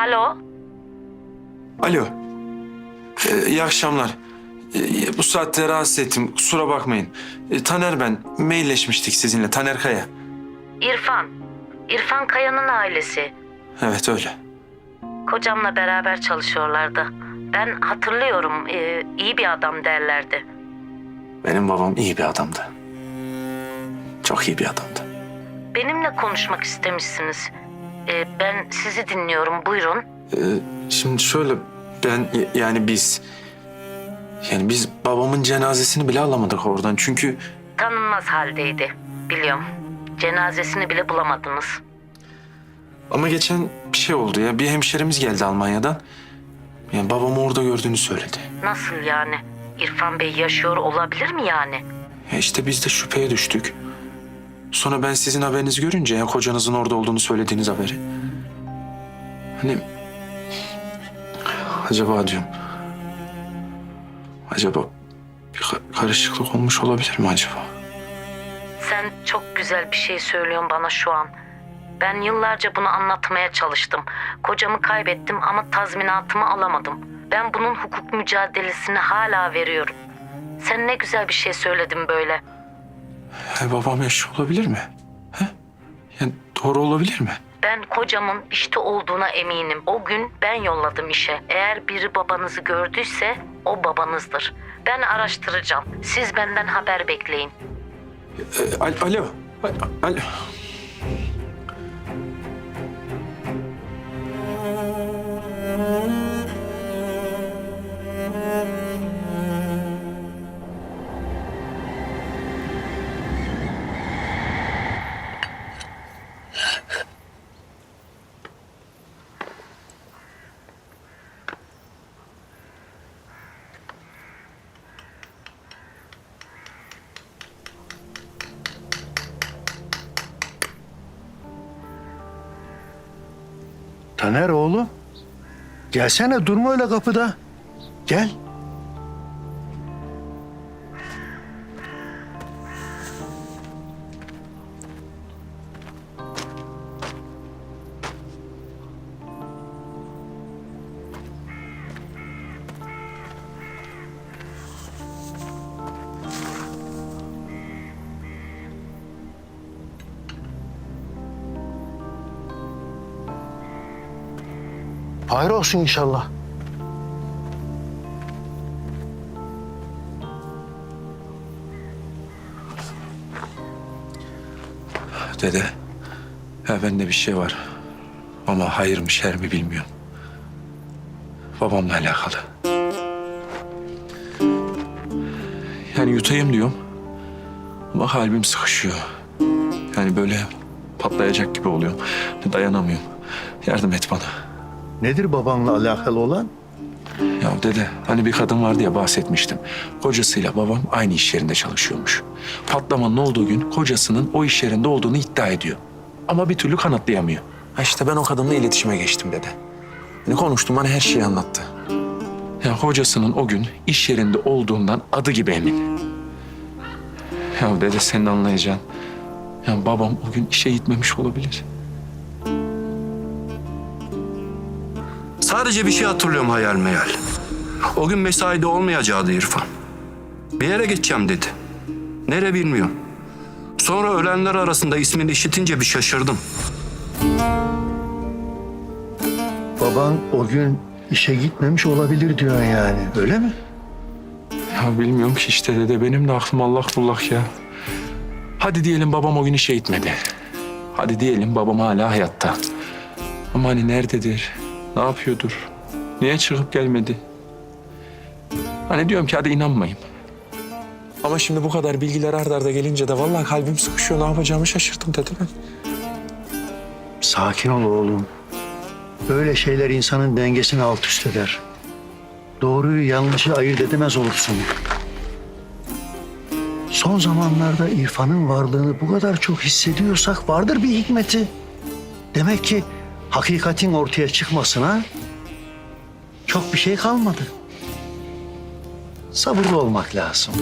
Alo? Alo. Ee, iyi akşamlar. Ee, bu saatte rahatsız ettim. Kusura bakmayın. Ee, Taner ben. Mailleşmiştik sizinle. Taner Kaya. İrfan. İrfan Kaya'nın ailesi. Evet öyle. Kocamla beraber çalışıyorlardı. Ben hatırlıyorum e, iyi bir adam derlerdi. Benim babam iyi bir adamdı. Çok iyi bir adamdı. Benimle konuşmak istemişsiniz. E, ben sizi dinliyorum buyurun. Ee, şimdi şöyle ben yani biz yani biz babamın cenazesini bile alamadık oradan. Çünkü Tanınmaz haldeydi. Biliyorum. Cenazesini bile bulamadınız. ama geçen bir şey oldu ya. Bir hemşerimiz geldi Almanya'dan. Yani babamı orada gördüğünü söyledi. Nasıl yani? İrfan Bey yaşıyor olabilir mi yani? Ya işte biz de şüpheye düştük. Sonra ben sizin haberinizi görünce ya kocanızın orada olduğunu söylediğiniz haberi. Hani acaba diyorum. Acaba bir ka- karışıklık olmuş olabilir mi acaba? Sen çok güzel bir şey söylüyorsun bana şu an. Ben yıllarca bunu anlatmaya çalıştım. Kocamı kaybettim ama tazminatımı alamadım. Ben bunun hukuk mücadelesini hala veriyorum. Sen ne güzel bir şey söyledin böyle. Ya babam yaşıyor olabilir mi? He? Yani doğru olabilir mi? Ben kocamın işte olduğuna eminim. O gün ben yolladım işe. Eğer biri babanızı gördüyse o babanızdır. Ben araştıracağım. Siz benden haber bekleyin. Ee, al- alo. Al- Alo. Taner oğlum. Gelsene durma öyle kapıda. Gel. Hayır olsun inşallah. Dede. Ya bende bir şey var. Ama hayır mı şer mi bilmiyorum. Babamla alakalı. Yani yutayım diyorum. Ama kalbim sıkışıyor. Yani böyle patlayacak gibi oluyorum. Dayanamıyorum. Yardım et bana. Nedir babanla alakalı olan? Ya dede hani bir kadın vardı ya bahsetmiştim. Kocasıyla babam aynı iş yerinde çalışıyormuş. Patlamanın olduğu gün kocasının o iş yerinde olduğunu iddia ediyor. Ama bir türlü kanıtlayamıyor. Ha işte ben o kadınla iletişime geçtim dede. Ne konuştum bana her şeyi anlattı. Ya kocasının o gün iş yerinde olduğundan adı gibi emin. Ya dede senin anlayacağın. Ya babam o gün işe gitmemiş olabilir. Sadece bir şey hatırlıyorum hayal meyal. O gün mesaide olmayacaktı İrfan. Bir yere geçeceğim dedi. Nere bilmiyorum. Sonra ölenler arasında ismini işitince bir şaşırdım. Baban o gün işe gitmemiş olabilir diyor yani öyle mi? Ya bilmiyorum ki işte dede benim de aklım allak bullak ya. Hadi diyelim babam o gün işe gitmedi. Hadi diyelim babam hala hayatta. Ama hani nerededir? Ne yapıyordur? Niye çıkıp gelmedi? Hani diyorum ki hadi inanmayayım. Ama şimdi bu kadar bilgiler ardarda arda gelince de vallahi kalbim sıkışıyor. Ne yapacağımı şaşırdım dedi ben. Sakin ol oğlum. Böyle şeyler insanın dengesini alt üst eder. Doğruyu yanlışı ayırt edemez olursun. Son zamanlarda İrfan'ın varlığını bu kadar çok hissediyorsak vardır bir hikmeti. Demek ki hakikatin ortaya çıkmasına çok bir şey kalmadı. Sabırlı olmak lazım.